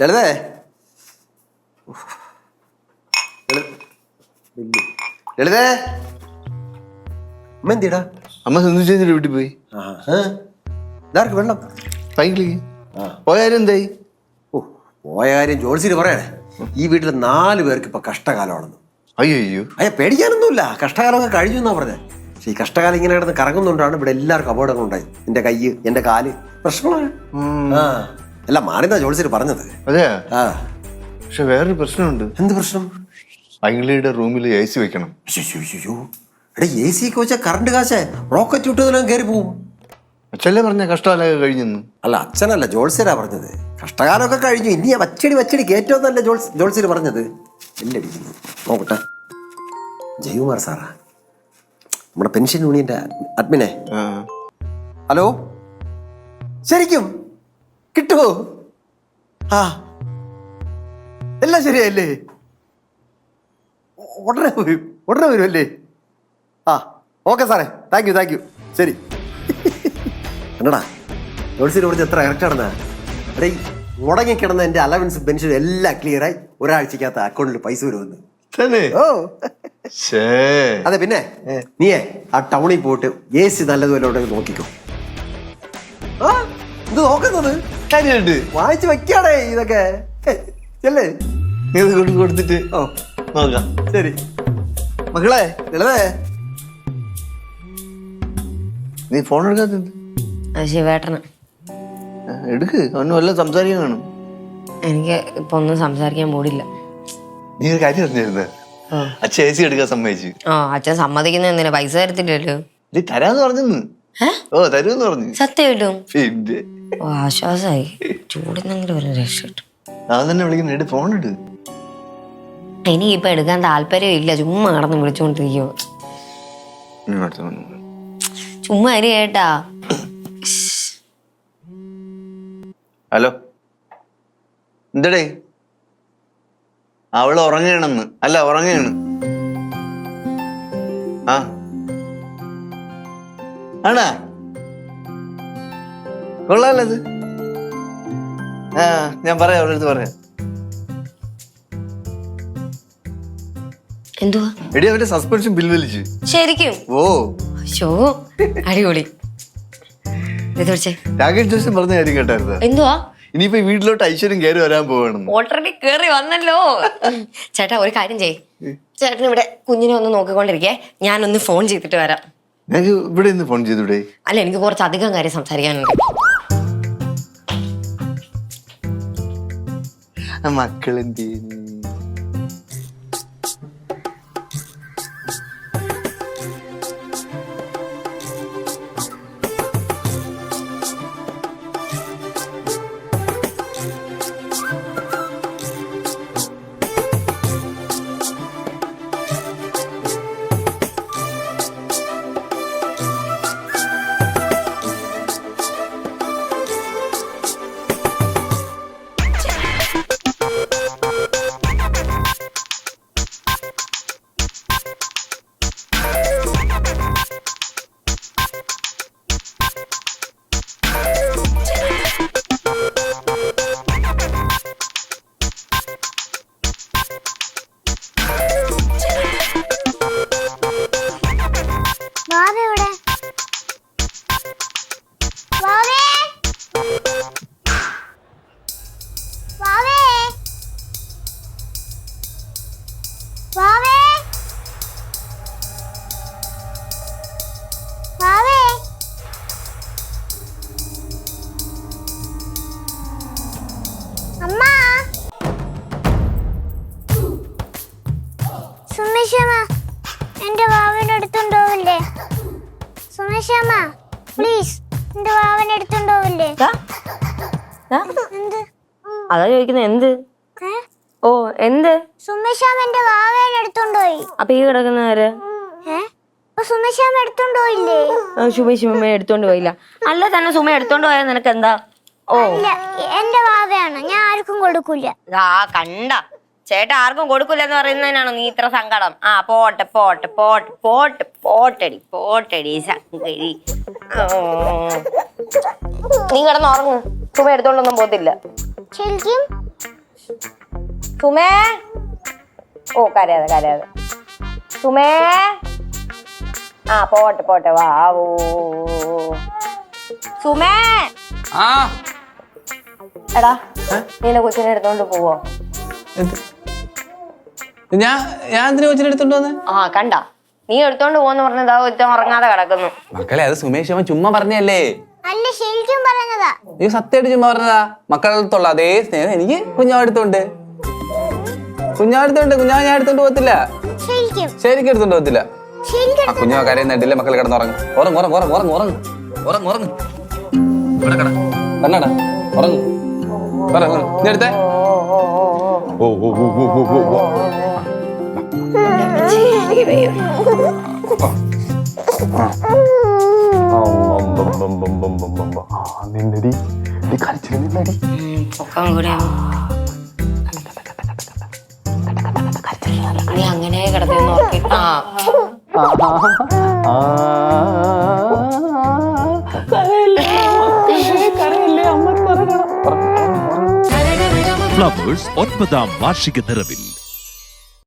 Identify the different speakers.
Speaker 1: ലളിതേ. ലളിതേ? അമ്മ എന്തിടാ?
Speaker 2: അമ്മ സന്ധിച്ചു വീട്ടിൽ പോയി.
Speaker 1: ഇതാർക്ക് വെള്ളം?
Speaker 2: സൈക്കിളിൽ പോയാലും എന്തായി?
Speaker 1: ഓ പോയ കാര്യം പറയണേ. ഈ വീട്ടിൽ നാല് പേർക്ക് ഇപ്പൊ കഷ്ടകാലമാണെന്ന്.
Speaker 2: അയ്യോ. അയ്യോ
Speaker 1: അയ്യ പേടിക്കാനൊന്നുമില്ല. കഷ്ടകാലമൊക്കെ കഴിഞ്ഞു എന്നാ പറഞ്ഞത് പക്ഷെ ഈ കഷ്ടകാലം ഇങ്ങനെ കിടന്ന് കറങ്ങുന്നുണ്ടാണ് ഇവിടെ എല്ലാവർക്കും അപകടങ്ങളുണ്ടായി എന്റെ കൈ എന്റെ കാൽ. പ്രശ്നമാണ് ആ. അല്ല മാറിന്നാ ജോത്സ്യര് പറഞ്ഞത്.
Speaker 2: അതെയാ
Speaker 1: ആ.
Speaker 2: പക്ഷെ വേറൊരു പ്രശ്നമുണ്ട്.
Speaker 1: എന്ത് പ്രശ്നം?
Speaker 2: പൈങ്കിളിയുടെ റൂമിൽ എ സി വെക്കണം.
Speaker 1: അയ്യോ എടാ എ സി ഒക്കെ വെച്ചാൽ കറണ്ട് കാശേ. റോക്കറ്റ് വിട്ടതിലും കയറി പോവും.
Speaker 2: അച്ഛല്ലേ പറഞ്ഞ കഷ്ടകാലമൊക്കെ കഴിഞ്ഞെന്ന്?
Speaker 1: അല്ല അച്ഛനല്ല ജോത്സ്യരാ പറഞ്ഞത്. കഷ്ടകാലമൊക്കെ കഴിഞ്ഞു. ഇനി വച്ചടി വച്ചടി കയറ്റോന്നല്ല ജോൾസ് ജോത്സ്യര് പറഞ്ഞത്. എല്ലടിക്കുന്നു നോക്കട്ടെ. ജയകുമാർ സാറാ. നമ്മുടെ പെൻഷൻ യൂണിയന്റെ അഡ്മിനെ. ഹലോ? ശരിക്കും? കിട്ടുമോ ആ. എല്ലാം ശരിയല്ലേ ഉടനെ വരും. ഉടനെ വരുമല്ലേ? ആ ഓക്കെ സാറേ. താങ്ക് യു താങ്ക് യു ശരി. എന്നടാ വിളിച്ച് എത്ര കറക്റ്റ് ആണെന്നാ? മുടങ്ങി കിടന്ന എന്റെ അലവൻസ് പെൻഷൻ എല്ലാം ക്ലിയറായി ഒരാഴ്ചക്കകത്ത് അക്കൗണ്ടിൽ പൈസ വരുമെന്ന്.
Speaker 2: തന്നെ?
Speaker 1: ഓ. അതെ പിന്നെ? നീയേ ആ ടൗണിൽ പോയിട്ട് എ സി നല്ലതുപോലെ നോക്കിക്കോ. ആ ഇത് നോക്കുന്നത്?
Speaker 2: കാര്യമായിട്ട്
Speaker 1: വായിച്ച് വെക്കാടേ ഇതൊക്കെ. ചെല്ലേ?
Speaker 2: നീ ഇത് കൊണ്ട് കൊടുത്തിട്ട്
Speaker 1: ഓ
Speaker 2: നോക്കാം.
Speaker 1: ശരി.
Speaker 2: മക്കളെ
Speaker 1: ഇളവേ.
Speaker 2: നീ ഫോൺ എടുക്കാത്ത
Speaker 3: ശിവേട്ടന്.
Speaker 2: എടുക്ക്. അവന് വല്ല സംസാരിക്കാൻ കാണും.
Speaker 3: എനിക്ക് ഇപ്പൊ ഒന്നും സംസാരിക്കാൻ മൂടില്ല.
Speaker 2: നീ ഒരു കാര്യം അറിഞ്ഞിരുന്ന? അച്ഛൻ എ എടുക്കാൻ സമ്മതിച്ചു.
Speaker 3: ആ അച്ഛൻ സമ്മതിക്കുന്ന എന്തിനാ? പൈസ തരത്തില്ലല്ലോ.
Speaker 2: നീ തരാന്ന് പറഞ്ഞെന്ന്.
Speaker 3: ഏ?
Speaker 2: ഓ തരുമെന്ന് പറഞ്ഞു.
Speaker 3: സത്യമായിട്ടും
Speaker 2: പിന്നെ?
Speaker 3: ഓ ആശ്വാസമായി ചൂടിന്നെങ്കിലും ഒരു രക്ഷ കിട്ടും.
Speaker 2: ഞാൻ തന്നെ വിളിക്കുന്ന എടു ഫോൺ ഇട്.
Speaker 3: ഇനി ഇപ്പൊ എടുക്കാൻ താല്പര്യം ഇല്ല. ചുമ്മാ കടന്ന് വിളിച്ചോണ്ടിരിക്കോ. ചുമ്മാ അരി കേട്ടാ
Speaker 2: ഹലോ? എന്തടേ? അവൾ ഉറങ്ങണെന്ന്. അല്ല ഉറങ്ങയാണ് ആ. ആണാ? കൊള്ളാലത്. ആ ഞാൻ പറയാം അവളുടെ അടുത്ത് പറയാം.
Speaker 3: എന്തുവാ?
Speaker 2: എടി അവന്റെ സസ്പെൻഷൻ ബിൽ വലിച്ചു.
Speaker 3: ശരിക്കും?
Speaker 2: ഓ.
Speaker 3: ഷോ അടിപൊളി. ഇത് വെച്ചേ
Speaker 2: രാകേഷ് ജോഷൻ പറഞ്ഞ കാര്യം കേട്ടായിരുന്നു?
Speaker 3: എന്തുവാ?
Speaker 2: ഇനിയിപ്പോ വീട്ടിലോട്ട് ഐശ്വര്യം കയറി വരാൻ പോവാണെന്ന്.
Speaker 3: ഓൾറെഡി കേറി വന്നല്ലോ. ചേട്ടാ ഒരു കാര്യം ചെയ്യ്. ചേട്ടൻ ഇവിടെ കുഞ്ഞിനെ ഒന്ന് നോക്കിക്കൊണ്ടിരിക്കേ. ഞാനൊന്ന് ഫോൺ ചെയ്തിട്ട് വരാം.
Speaker 2: ഞങ്ങൾക്ക് ഇവിടെ നിന്ന് ഫോൺ ചെയ്തൂടെ?
Speaker 3: അല്ല എനിക്ക് കുറച്ച് അധികം കാര്യം സംസാരിക്കാനുണ്ട്.
Speaker 2: മക്കളെന്ത് ചെയ്യുന്നു?
Speaker 4: എന്റെ വാവനെ എടുത്തുണ്ടോവില്ലേ? സുമേഷമ്മ പ്ലീസ് എന്റെ വാവനെ എടുത്തുണ്ടോവില്ലേ? എന്ത്?
Speaker 3: അതാ ചോദിക്കുന്നത് എന്ത്? ഓ എന്ത്?
Speaker 4: സുമേഷാമ്മ എന്റെ വാവേനെ എടുത്തുണ്ടോയി?
Speaker 3: അപ്പൊ ഈ കിടക്കുന്നവര്
Speaker 4: ആര്? സുമേഷാമ്മ എടുത്തോണ്ടോയില്ലേ?
Speaker 3: ശുഭ ശുഭ എടുത്തോണ്ട് പോയില്ല. അല്ല തന്നെ സുമ എടുത്തോണ്ട് പോയാൽ നിനക്ക് എന്താ? ഓ.
Speaker 4: എന്റെ വാവയാണ് ഞാൻ ആർക്കും കൊടുക്കൂല.
Speaker 3: ആ കണ്ട. ചേട്ടാ ആർക്കും കൊടുക്കില്ല എന്ന് പറയുന്നതിനാണോ നീ ഇത്ര സങ്കടം? ആ പോട്ടെ പോട്ടെ പോട്ട് പോട്ട് പോട്ടടി പോട്ടടി ശങ്കരി. നീ കിടന്ന് ഉറങ്ങു. ചുമ എടുത്തോണ്ടൊന്നും പോത്തില്ല
Speaker 4: ശരിക്കും?
Speaker 3: സുമേ ഓ കരയാതെ കരയാതെ. ചുമേ? ആ പോട്ടെ പോട്ടെ വാ ഓ സുമേ
Speaker 5: ആ.
Speaker 3: എടാ നിന്നെ കൊച്ചിനെ എടുത്തോണ്ട് പോവോ?
Speaker 5: ഞാൻ ഞാൻ എന്തിനാ കൊച്ചിനെ എടുത്തോണ്ട് വന്ന്?
Speaker 3: ആ കണ്ട. നീ എടുത്തോണ്ട് പോന്ന് പറഞ്ഞതാ ഒരുത്തൻ ഉറങ്ങാതെ കിടക്കുന്നു.
Speaker 5: മക്കളെ അത് സുമേഷ് അവൻ ചുമ്മാ പറഞ്ഞല്ലേ
Speaker 4: അല്ല ശരിക്കും പറഞ്ഞതാ.
Speaker 5: നീ സത്യമായിട്ട് ചുമ്മാ പറഞ്ഞതാ? മക്കളടുത്തുള്ള അതേ സ്നേഹം എനിക്ക് കുഞ്ഞാടുത്തുണ്ട് കുഞ്ഞാടുത്തുണ്ട് കുഞ്ഞാ ഞാൻ എടുത്തോണ്ട് പോകത്തില്ല.
Speaker 4: ശരിക്കും.
Speaker 5: ശരിക്കും എടുത്തോണ്ട് പോകത്തില്ല. ആ കുഞ്ഞു മക്കളെ മക്കൾ കിടന്ന് ഉറങ്ങും. ഉറങ്ങും ഉറങ്ങും ഉറങ്ങും ഉറങ്ങും ഉറങ്ങും ഉറങ്ങും ഉറങ്ങ്. ഇവിടെ കട കണ്ണടാ ഉറങ്ങും. ഉറങ്ങ്. നീ എടുത്തേ ഓ ഓ ഓ ഓ ഓ ഓ ഓ. നിന്നടി നീ കളിച്ചിട്ട് നിന്നടി
Speaker 3: പൊക്കം കൂടെ നീ അങ്ങനെ കിടന്നു നോക്കി ആ
Speaker 6: ഫ്ലവേഴ്സ് ഒൻപതാം വാർഷിക നിറവിൽ.